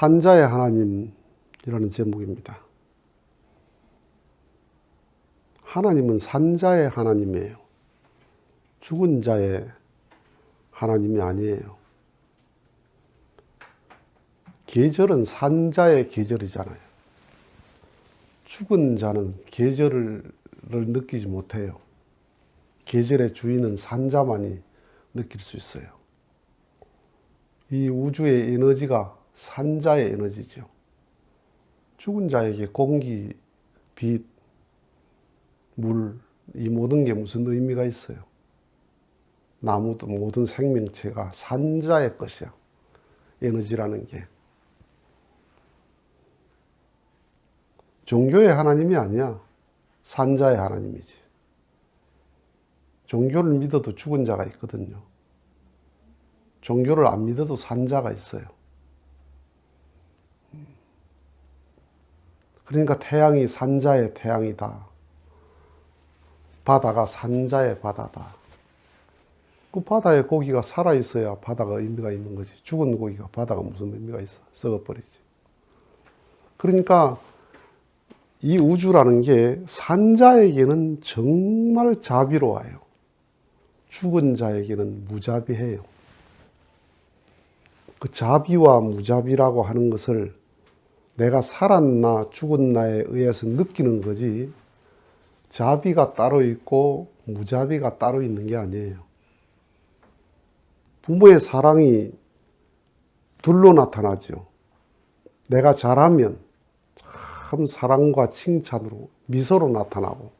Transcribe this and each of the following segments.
산자의 하나님이라는 제목입니다. 하나님은 산자의 하나님이에요. 죽은 자의 하나님이 아니에요. 계절은 산자의 계절이잖아요. 죽은 자는 계절을 느끼지 못해요. 계절의 주인은 산자만이 느낄 수 있어요. 이 우주의 에너지가 산자의 에너지죠. 죽은 자에게 공기, 빛, 물, 이 모든 게 무슨 의미가 있어요? 나무도 모든 생명체가 산자의 것이야. 에너지라는 게. 종교의 하나님이 아니야. 산자의 하나님이지. 종교를 믿어도 죽은 자가 있거든요. 종교를 안 믿어도 산자가 있어요. 그러니까 태양이 산자의 태양이다. 바다가 산자의 바다다. 그 바다에 고기가 살아 있어야 바다가 의미가 있는 거지. 죽은 고기가 바다가 무슨 의미가 있어? 썩어버리지. 그러니까 이 우주라는 게 산자에게는 정말 자비로워요. 죽은 자에게는 무자비해요. 그 자비와 무자비라고 하는 것을 내가 살았나 죽었나에 의해서 느끼는 거지 자비가 따로 있고 무자비가 따로 있는 게 아니에요. 부모의 사랑이 둘로 나타나죠. 내가 잘하면 참 사랑과 칭찬으로 미소로 나타나고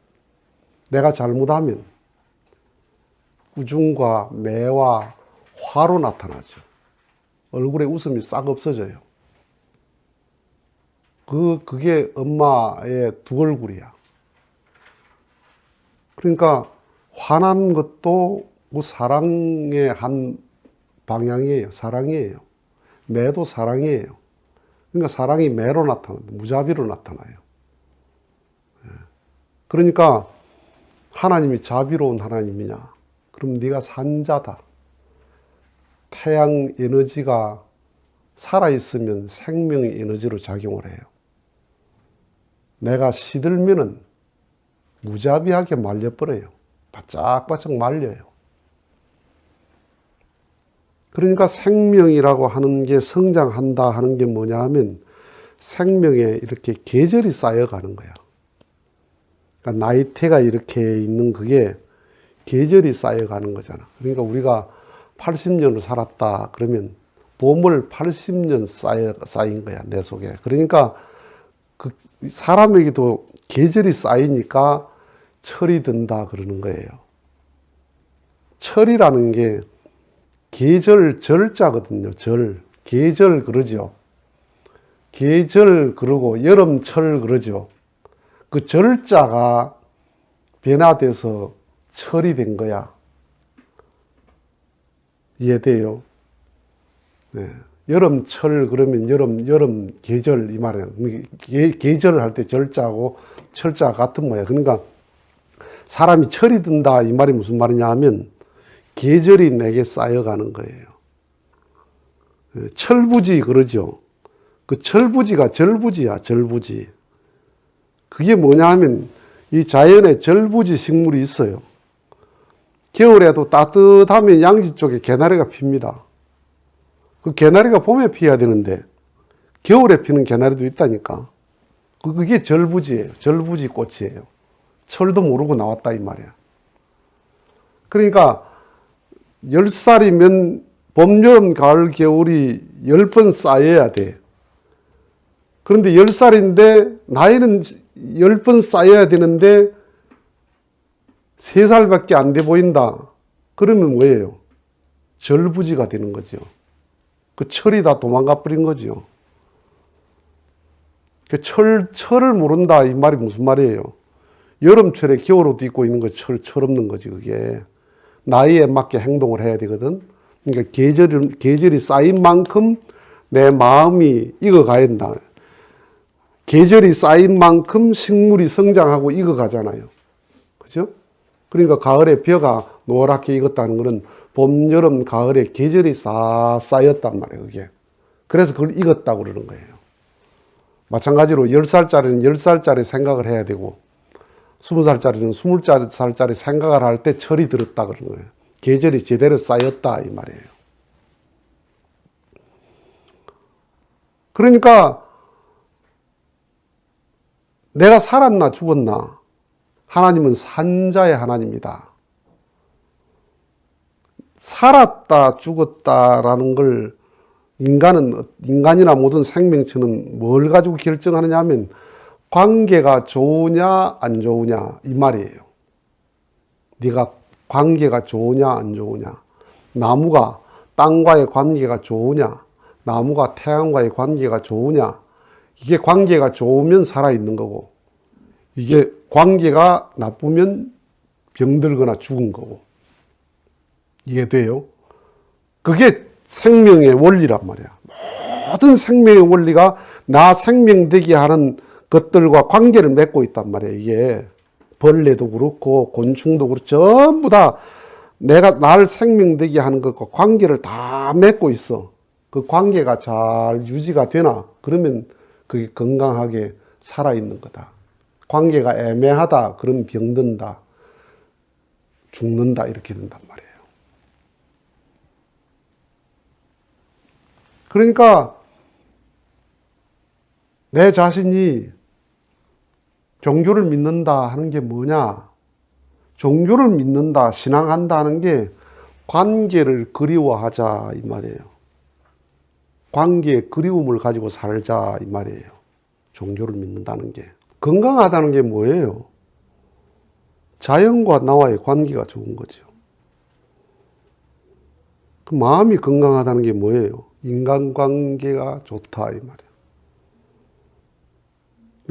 내가 잘못하면 꾸중과 매와 화로 나타나죠. 얼굴에 웃음이 싹 없어져요. 그, 그게 엄마의 두 얼굴이야. 그러니까 화난 것도 그 사랑의 한 방향이에요. 사랑이에요. 매도 사랑이에요. 그러니까 사랑이 매로 나타난다. 무자비로 나타나요. 예. 그러니까 하나님이 자비로운 하나님이냐? 그럼 네가 산자다. 태양 에너지가 살아있으면 생명의 에너지로 작용을 해요. 내가 시들면은 무자비하게 말려버려요. 바짝바짝 말려요. 그러니까 생명이라고 하는 게 성장한다 하는 게 뭐냐 하면 생명에 이렇게 계절이 쌓여가는 거야. 그러니까 나이테가 이렇게 있는 그게 계절이 쌓여가는 거잖아. 그러니까 우리가 80년을 살았다 그러면 보물 80년 쌓여, 쌓인 거야, 내 속에. 그러니까 그 사람에게도 계절이 쌓이니까 철이 든다 그러는 거예요. 철이라는 게 계절 절자거든요. 절. 계절 그러죠. 계절 그러고 여름철 그러죠. 그 절자가 변화돼서 철이 된 거야. 이해돼요? 네. 여름철 그러면 여름 여름 계절 이 말이에요. 계, 계절을 할 때 절자하고 철자 같은 모양. 그러니까 사람이 철이 든다 이 말이 무슨 말이냐 하면 계절이 내게 쌓여가는 거예요. 네. 철부지 그러죠. 그 철부지가 절부지야 절부지. 그게 뭐냐 하면 이 자연에 절부지 식물이 있어요. 겨울에도 따뜻하면 양지 쪽에 개나리가 핍니다. 그 개나리가 봄에 피어야 되는데 겨울에 피는 개나리도 있다니까. 그- 그게 절부지예요. 절부지 꽃이에요. 철도 모르고 나왔다 이 말이야. 그러니까 열 살이면 봄, 여름, 가을, 겨울이 열번 쌓여야 돼. 그런데 열 살인데 나이는 열번 쌓여야 되는데 세 살밖에 안 돼 보인다. 그러면 뭐예요? 절부지가 되는 거죠. 그 철이 다 도망가 버린 거죠. 그 철, 철을 모른다. 이 말이 무슨 말이에요? 여름철에 겨울옷 입고 있는 거 철, 철 없는 거지, 그게. 나이에 맞게 행동을 해야 되거든. 그러니까 계절이, 계절이 쌓인 만큼 내 마음이 익어가야 된다. 계절이 쌓인 만큼 식물이 성장하고 익어가잖아요. 그죠? 그러니까 가을에 벼가 노랗게 익었다는 것은 봄, 여름, 가을에 계절이 싹 쌓였단 말이에요, 그게. 그래서 그걸 익었다고 그러는 거예요. 마찬가지로 10살짜리는 10살짜리 생각을 해야 되고 20살짜리는 20살짜리 생각을 할 때 철이 들었다 그러는 거예요. 계절이 제대로 쌓였다 이 말이에요. 그러니까 내가 살았나 죽었나 하나님은 산자의 하나님이다. 살았다 죽었다라는 걸 인간은 인간이나 모든 생명체는 뭘 가지고 결정하느냐 하면 관계가 좋으냐 안 좋으냐 이 말이에요. 네가 관계가 좋으냐 안 좋으냐. 나무가 땅과의 관계가 좋으냐. 나무가 태양과의 관계가 좋으냐. 이게 관계가 좋으면 살아 있는 거고 이게 관계가 나쁘면 병들거나 죽은 거고 이해돼요? 그게 생명의 원리란 말이야. 모든 생명의 원리가 나 생명되게 하는 것들과 관계를 맺고 있단 말이야. 이게 벌레도 그렇고 곤충도 그렇고 전부 다 내가 날 생명되게 하는 것과 관계를 다 맺고 있어. 그 관계가 잘 유지가 되나? 그러면 그게 건강하게 살아있는 거다. 관계가 애매하다. 그러면 병든다. 죽는다. 이렇게 된단 말이에요. 그러니까 내 자신이 종교를 믿는다 하는 게 뭐냐? 종교를 믿는다, 신앙한다 하는 게 관계를 그리워하자 이 말이에요. 관계의 그리움을 가지고 살자 이 말이에요. 종교를 믿는다는 게. 건강하다는 게 뭐예요? 자연과 나와의 관계가 좋은 거죠. 그 마음이 건강하다는 게 뭐예요? 인간관계가 좋다 이 말이에요.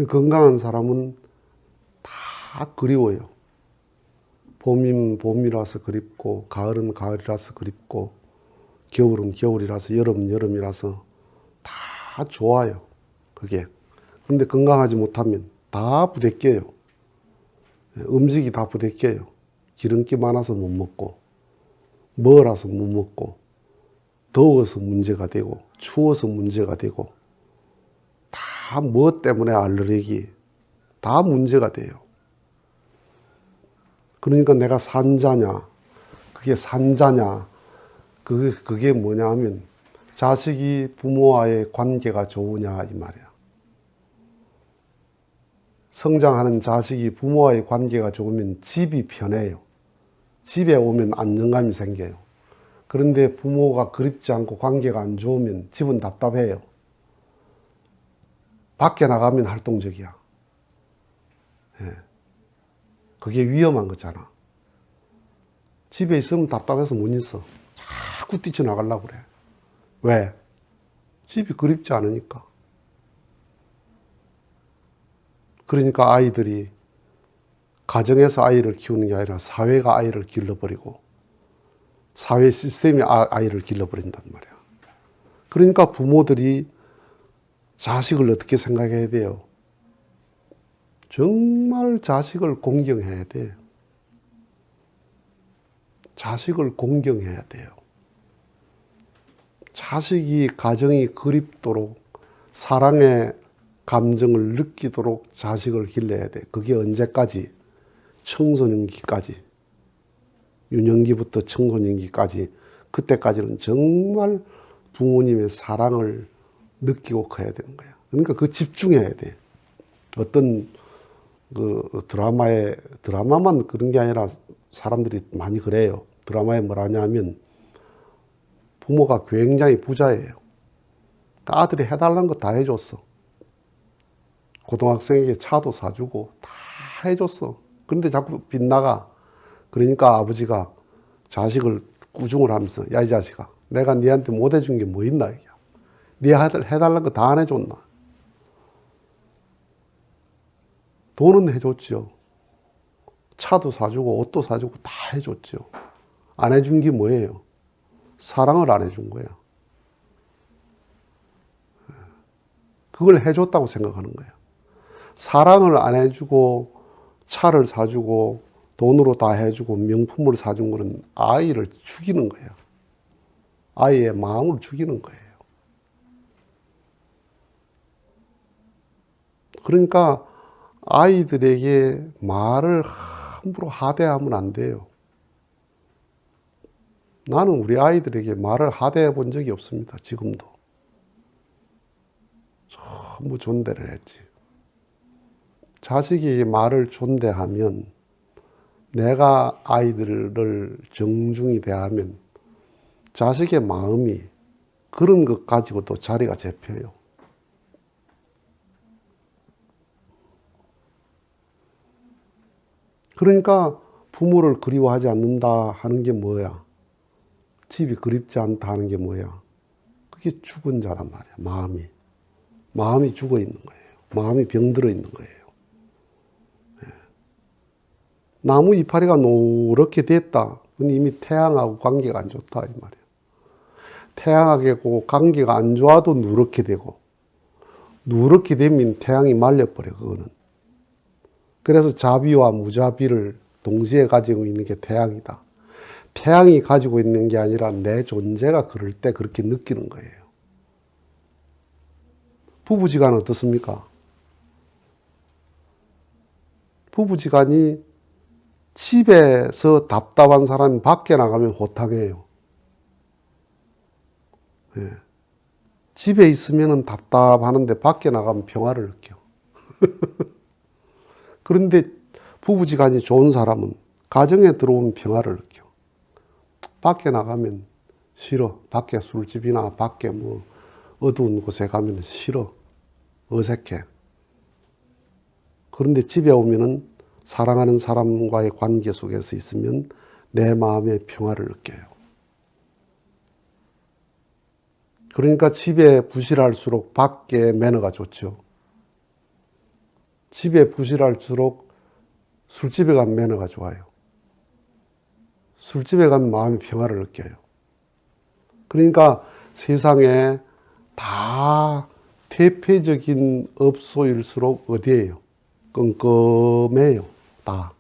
건강한 사람은 다 그리워요. 봄이면 봄이라서 그립고 가을은 가을이라서 그립고 겨울은 겨울이라서 여름은 여름이라서 다 좋아요. 그게. 그런데 건강하지 못하면 다 부대껴요. 음식이 다 부대껴요. 기름기 많아서 못 먹고 멀어서 못 먹고 더워서 문제가 되고 추워서 문제가 되고 다 뭐 때문에 알레르기 다 문제가 돼요. 그러니까 내가 산자냐 그게 산자냐 그게, 그게 뭐냐 하면 자식이 부모와의 관계가 좋으냐 이 말이야. 성장하는 자식이 부모와의 관계가 좋으면 집이 편해요. 집에 오면 안정감이 생겨요. 그런데 부모가 그립지 않고 관계가 안 좋으면 집은 답답해요. 밖에 나가면 활동적이야. 예. 그게 위험한 거잖아. 집에 있으면 답답해서 못 있어. 자꾸 뛰쳐나가려고 그래. 왜? 집이 그립지 않으니까. 그러니까 아이들이 가정에서 아이를 키우는 게 아니라 사회가 아이를 길러버리고 사회 시스템이 아, 아이를 길러버린단 말이야. 그러니까 부모들이 자식을 어떻게 생각해야 돼요? 정말 자식을 공경해야 돼. 자식을 공경해야 돼요. 자식이 가정이 그립도록 사랑의 감정을 느끼도록 자식을 길러야 돼. 그게 언제까지? 청소년기까지. 유년기부터 청소년기까지. 그때까지는 정말 부모님의 사랑을 느끼고 커야 되는 거야. 그러니까 그 집중해야 돼. 어떤 그 드라마에 드라마만 그런 게 아니라 사람들이 많이 그래요. 드라마에 뭐라냐 하면 부모가 굉장히 부자예요. 아들이 해달라는 거 다 해줬어. 고등학생에게 차도 사주고 다 해줬어. 그런데 자꾸 빗나가. 그러니까 아버지가 자식을 꾸중을 하면서 야 이 자식아 내가 니한테 못 해준 게 뭐 있나 이게. 네 해달라는 거 다 안 해줬나. 돈은 해줬죠. 차도 사주고 옷도 사주고 다 해줬죠. 안 해준 게 뭐예요? 사랑을 안 해준 거야. 그걸 해줬다고 생각하는 거야. 사랑을 안 해주고 차를 사주고 돈으로 다 해주고 명품을 사준 것은 아이를 죽이는 거예요. 아이의 마음을 죽이는 거예요. 그러니까 아이들에게 말을 함부로 하대하면 안 돼요. 나는 우리 아이들에게 말을 하대해 본 적이 없습니다. 지금도. 전부 존대를 했지. 자식에게 말을 존대하면 내가 아이들을 정중히 대하면 자식의 마음이 그런 것 가지고 또 자리가 잡혀요. 그러니까 부모를 그리워하지 않는다 하는 게 뭐야? 집이 그립지 않다 하는 게 뭐야? 그게 죽은 자란 말이야, 마음이. 마음이 죽어 있는 거예요. 마음이 병들어 있는 거예요. 예. 나무 이파리가 노랗게 됐다. 이미 태양하고 관계가 안 좋다, 이 말이에요. 태양하고 관계가 안 좋아도 누렇게 되고, 누렇게 되면 태양이 말려버려, 그거는. 그래서 자비와 무자비를 동시에 가지고 있는 게 태양이다. 태양이 가지고 있는 게 아니라 내 존재가 그럴 때 그렇게 느끼는 거예요. 부부지간 어떻습니까? 부부지간이 집에서 답답한 사람이 밖에 나가면 호탕해요. 예. 집에 있으면 답답하는데 밖에 나가면 평화를 느껴. 그런데 부부지간이 좋은 사람은 가정에 들어오면 평화를 느껴. 밖에 나가면 싫어. 밖에 술집이나 밖에 뭐 어두운 곳에 가면 싫어. 어색해. 그런데 집에 오면은 사랑하는 사람과의 관계 속에서 있으면 내 마음의 평화를 느껴요. 그러니까 집에 부실할수록 밖에 매너가 좋죠. 집에 부실할수록 술집에 가면 매너가 좋아요. 술집에 가면 마음의 평화를 느껴요. 그러니까 세상에 다 퇴폐적인 업소일수록 어디에요? 끔끔해요. 다.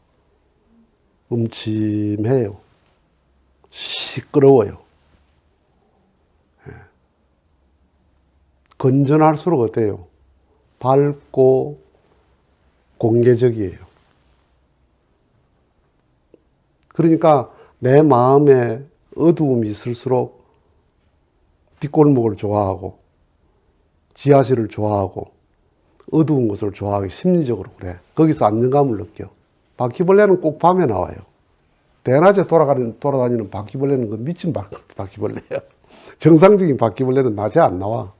음침해요. 시끄러워요. 예. 건전할수록 어때요? 밝고 공개적이에요. 그러니까 내 마음에 어두움이 있을수록 뒷골목을 좋아하고 지하실을 좋아하고 어두운 곳을 좋아하기 심리적으로 그래. 거기서 안정감을 느껴. 바퀴벌레는 꼭 밤에 나와요. 대낮에 돌아가는, 돌아다니는 바퀴벌레는 그 미친 바, 바퀴벌레야. 정상적인 바퀴벌레는 낮에 안 나와.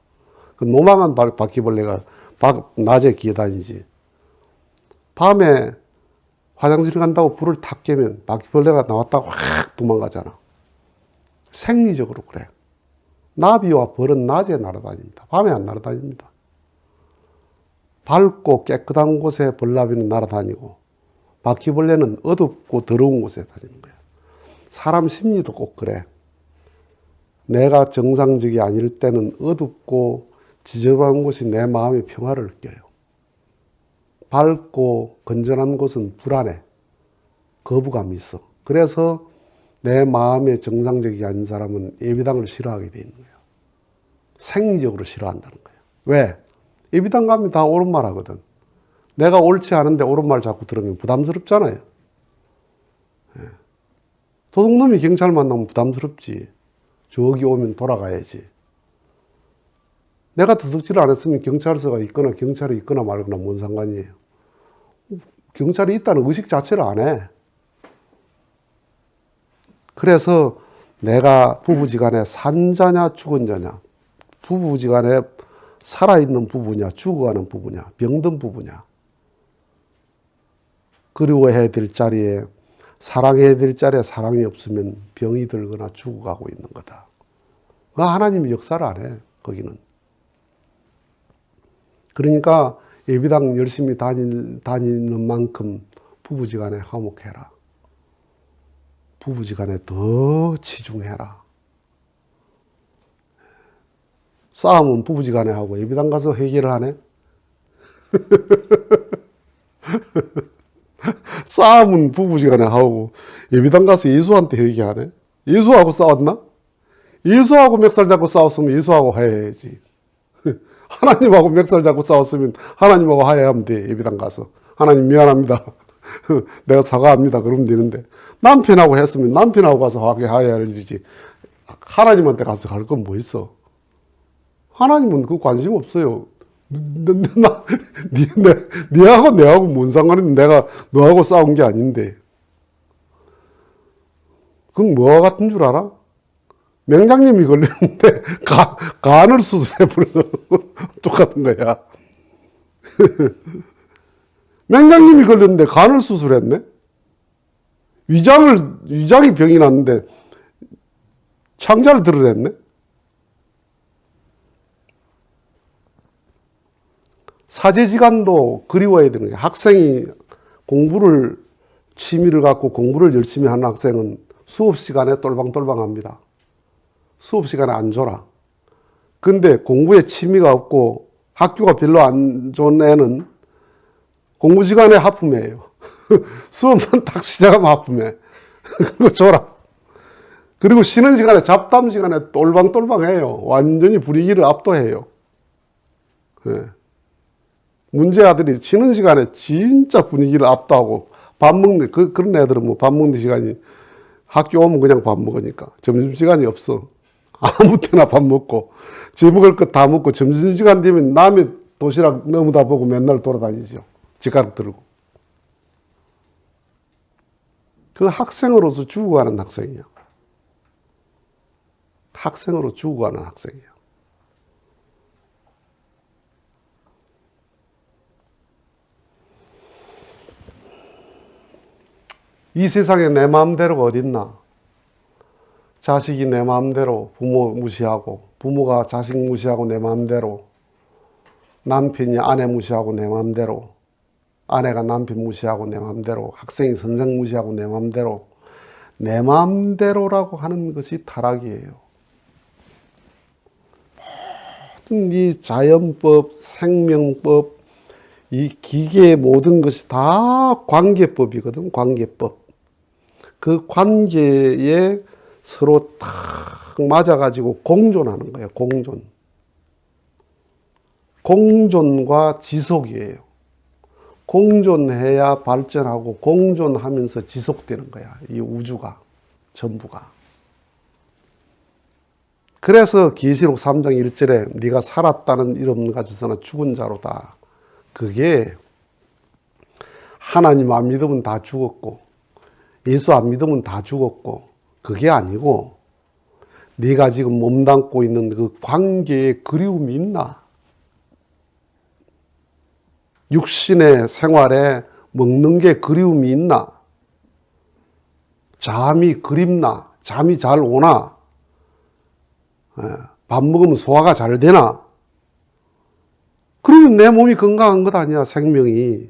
그 노망한 바, 바퀴벌레가 바, 낮에 기어다니지. 밤에 화장실 간다고 불을 탁 깨면 바퀴벌레가 나왔다고 확 도망가잖아. 생리적으로 그래. 나비와 벌은 낮에 날아다닙니다. 밤에 안 날아다닙니다. 밝고 깨끗한 곳에 벌나비는 날아다니고 바퀴벌레는 어둡고 더러운 곳에 다니는 거야. 사람 심리도 꼭 그래. 내가 정상적이 아닐 때는 어둡고 지저분한 곳이 내 마음의 평화를 느껴요. 밝고 건전한 곳은 불안해. 거부감이 있어. 그래서 내 마음에 정상적이 아닌 사람은 예비당을 싫어하게 돼 있는 거예요. 생리적으로 싫어한다는 거예요. 왜? 예비당 가면 다 옳은 말 하거든. 내가 옳지 않은데 옳은 말 자꾸 들으면 부담스럽잖아요. 예. 도둑놈이 경찰 만나면 부담스럽지. 저기 오면 돌아가야지. 내가 도둑질을 안 했으면 경찰서가 있거나 경찰이 있거나 말거나 뭔 상관이에요. 경찰이 있다는 의식 자체를 안 해. 그래서 내가 부부지간에 산자냐 죽은 자냐, 부부지간에 살아있는 부부냐, 죽어가는 부부냐, 병든 부부냐. 그리워해야 될 자리에, 사랑해야 될 자리에 사랑이 없으면 병이 들거나 죽어가고 있는 거다. 하나님이 역사를 안 해, 거기는. 그러니까 예비당 열심히 다니, 다니는 만큼 부부지간에 화목해라. 부부지간에 더 치중해라. 싸움은 부부지간에 하고 예비당 가서 회개를 하네. 싸움은 부부지간에 하고 예비당 가서 예수한테 회개하네. 예수하고 싸웠나? 예수하고 멱살 잡고 싸웠으면 예수하고 해야지. 하나님하고 멱살 잡고 싸웠으면 하나님하고 화해하면 돼. 예비당 가서. 하나님 미안합니다. 내가 사과합니다. 그러면 되는데. 남편하고 했으면 남편하고 가서 화해, 화해하지. 하나님한테 가서 갈 건 뭐 있어? 하나님은 그 관심 없어요. 나, 니, 내, 니하고 내하고 뭔 상관인데 내가 너하고 싸운 게 아닌데. 그건 뭐와 같은 줄 알아? 맹장님이 걸렸는데 가, 간을 수술해 버려. 똑같은 거야. 맹장님이 걸렸는데 간을 수술했네? 위장을, 위장이 병이 났는데 창자를 드러냈네? 사제지간도 그리워야 되는 거예요. 학생이 공부를 취미를 갖고 공부를 열심히 하는 학생은 수업 시간에 똘방똘방합니다. 수업 시간에 안 졸아. 근데 공부에 취미가 없고 학교가 별로 안 좋은 애는 공부 시간에 하품해요. 수업만 딱 시작하면 하품해. 그리고 졸아. 그리고 쉬는 시간에 잡담 시간에 똘방똘방해요. 완전히 분위기를 압도해요. 예. 문제 아들이 쉬는 시간에 진짜 분위기를 압도하고 밥 먹는 그 그런 애들은 뭐 밥 먹는 시간이 학교 오면 그냥 밥 먹으니까. 점심 시간이 없어. 아무 때나 밥 먹고 제 먹을 것 다 먹고 점심 시간 되면 남의 도시락 너무 다 보고 맨날 돌아다니죠. 지가락 들고. 그 학생으로서 죽어가는 학생이야. 학생으로 죽어가는 학생이야. 이 세상에 내 마음대로가 어딨나? 자식이 내 마음대로 부모 무시하고, 부모가 자식 무시하고 내 마음대로, 남편이 아내 무시하고 내 마음대로, 아내가 남편 무시하고 내 마음대로, 학생이 선생 무시하고 내 마음대로, 내 마음대로라고 하는 것이 타락이에요. 모든 이 자연법, 생명법, 이 기계의 모든 것이 다 관계법이거든, 관계법. 그 관계에 서로 딱 맞아가지고 공존하는 거예요, 공존. 공존과 지속이에요. 공존해야 발전하고 공존하면서 지속되는 거야, 이 우주가, 전부가. 그래서 계시록 3장 1절에 네가 살았다는 이름 가져서는 죽은 자로다. 그게 하나님 안 믿으면 다 죽었고 예수 안 믿으면 다 죽었고 그게 아니고 네가 지금 몸담고 있는 그 관계에 그리움이 있나? 육신의 생활에 먹는 게 그리움이 있나? 잠이 그립나? 잠이 잘 오나? 예, 밥 먹으면 소화가 잘 되나? 그러면 내 몸이 건강한 것 아니야, 생명이.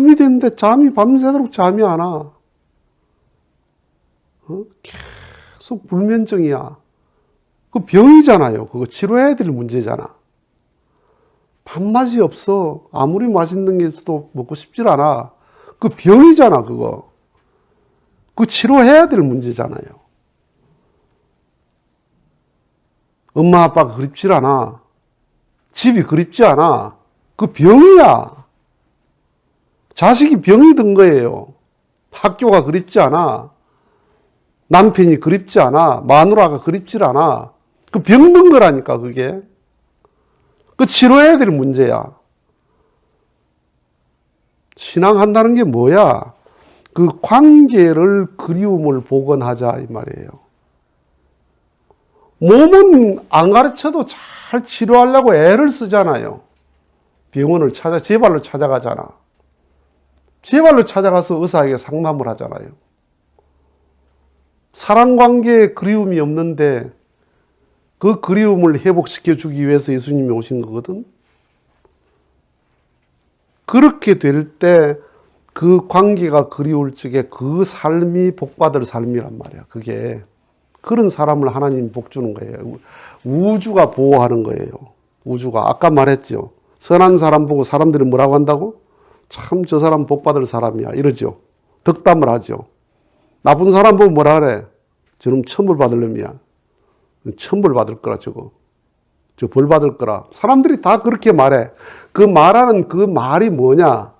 밤이 됐는데 잠이 밤새도록 잠이 안 와. 어? 계속 불면증이야. 그 병이잖아요. 그거 치료해야 될 문제잖아. 밥맛이 없어. 아무리 맛있는 게 있어도 먹고 싶질 않아. 그 병이잖아, 그거. 그 치료해야 될 문제잖아요. 엄마 아빠가 그립질 않아. 집이 그립지 않아. 그 병이야. 자식이 병이 든 거예요. 학교가 그립지 않아. 남편이 그립지 않아. 마누라가 그립질 않아. 그 병든 거라니까, 그게. 그 치료해야 될 문제야. 신앙한다는 게 뭐야? 그 관계를 그리움을 복원하자, 이 말이에요. 몸은 안 가르쳐도 잘 치료하려고 애를 쓰잖아요. 병원을 찾아, 제발로 찾아가잖아. 제발로 찾아가서 의사에게 상담을 하잖아요. 사랑 관계에 그리움이 없는데 그 그리움을 회복시켜 주기 위해서 예수님이 오신 거거든. 그렇게 될 때 그 관계가 그리울 적에 그 삶이 복받을 삶이란 말이야. 그게 그런 사람을 하나님 복 주는 거예요. 우주가 보호하는 거예요. 우주가 아까 말했죠. 선한 사람 보고 사람들이 뭐라고 한다고? 참 저 사람 복 받을 사람이야 이러죠. 덕담을 하죠. 나쁜 사람 보고 뭐라 그래? 저놈 천벌 받을 놈이야. 천벌 받을 거라 저거. 저 벌 받을 거라. 사람들이 다 그렇게 말해. 그 말하는 그 말이 뭐냐?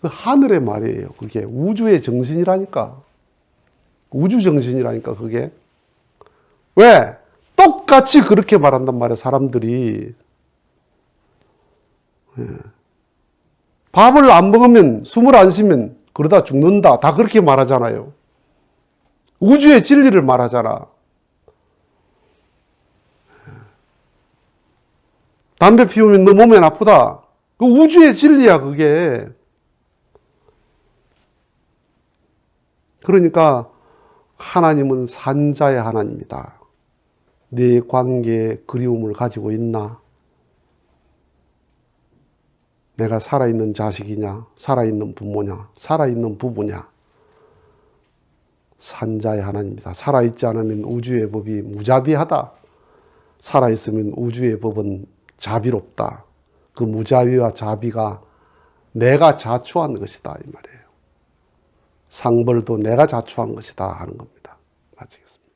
그 하늘의 말이에요. 그게 우주의 정신이라니까. 우주 정신이라니까 그게. 왜? 똑같이 그렇게 말한단 말이야, 사람들이. 예. 밥을 안 먹으면, 숨을 안 쉬면 그러다 죽는다. 다 그렇게 말하잖아요. 우주의 진리를 말하잖아. 담배 피우면 너 몸에 나쁘다. 그 우주의 진리야, 그게. 그러니까 하나님은 산자의 하나님이다. 내 관계에 그리움을 가지고 있나? 내가 살아있는 자식이냐? 살아있는 부모냐? 살아있는 부부냐? 산자의 하나님이다. 살아있지 않으면 우주의 법이 무자비하다. 살아있으면 우주의 법은 자비롭다. 그 무자비와 자비가 내가 자초한 것이다. 이 말이에요. 상벌도 내가 자초한 것이다. 하는 겁니다. 마치겠습니다.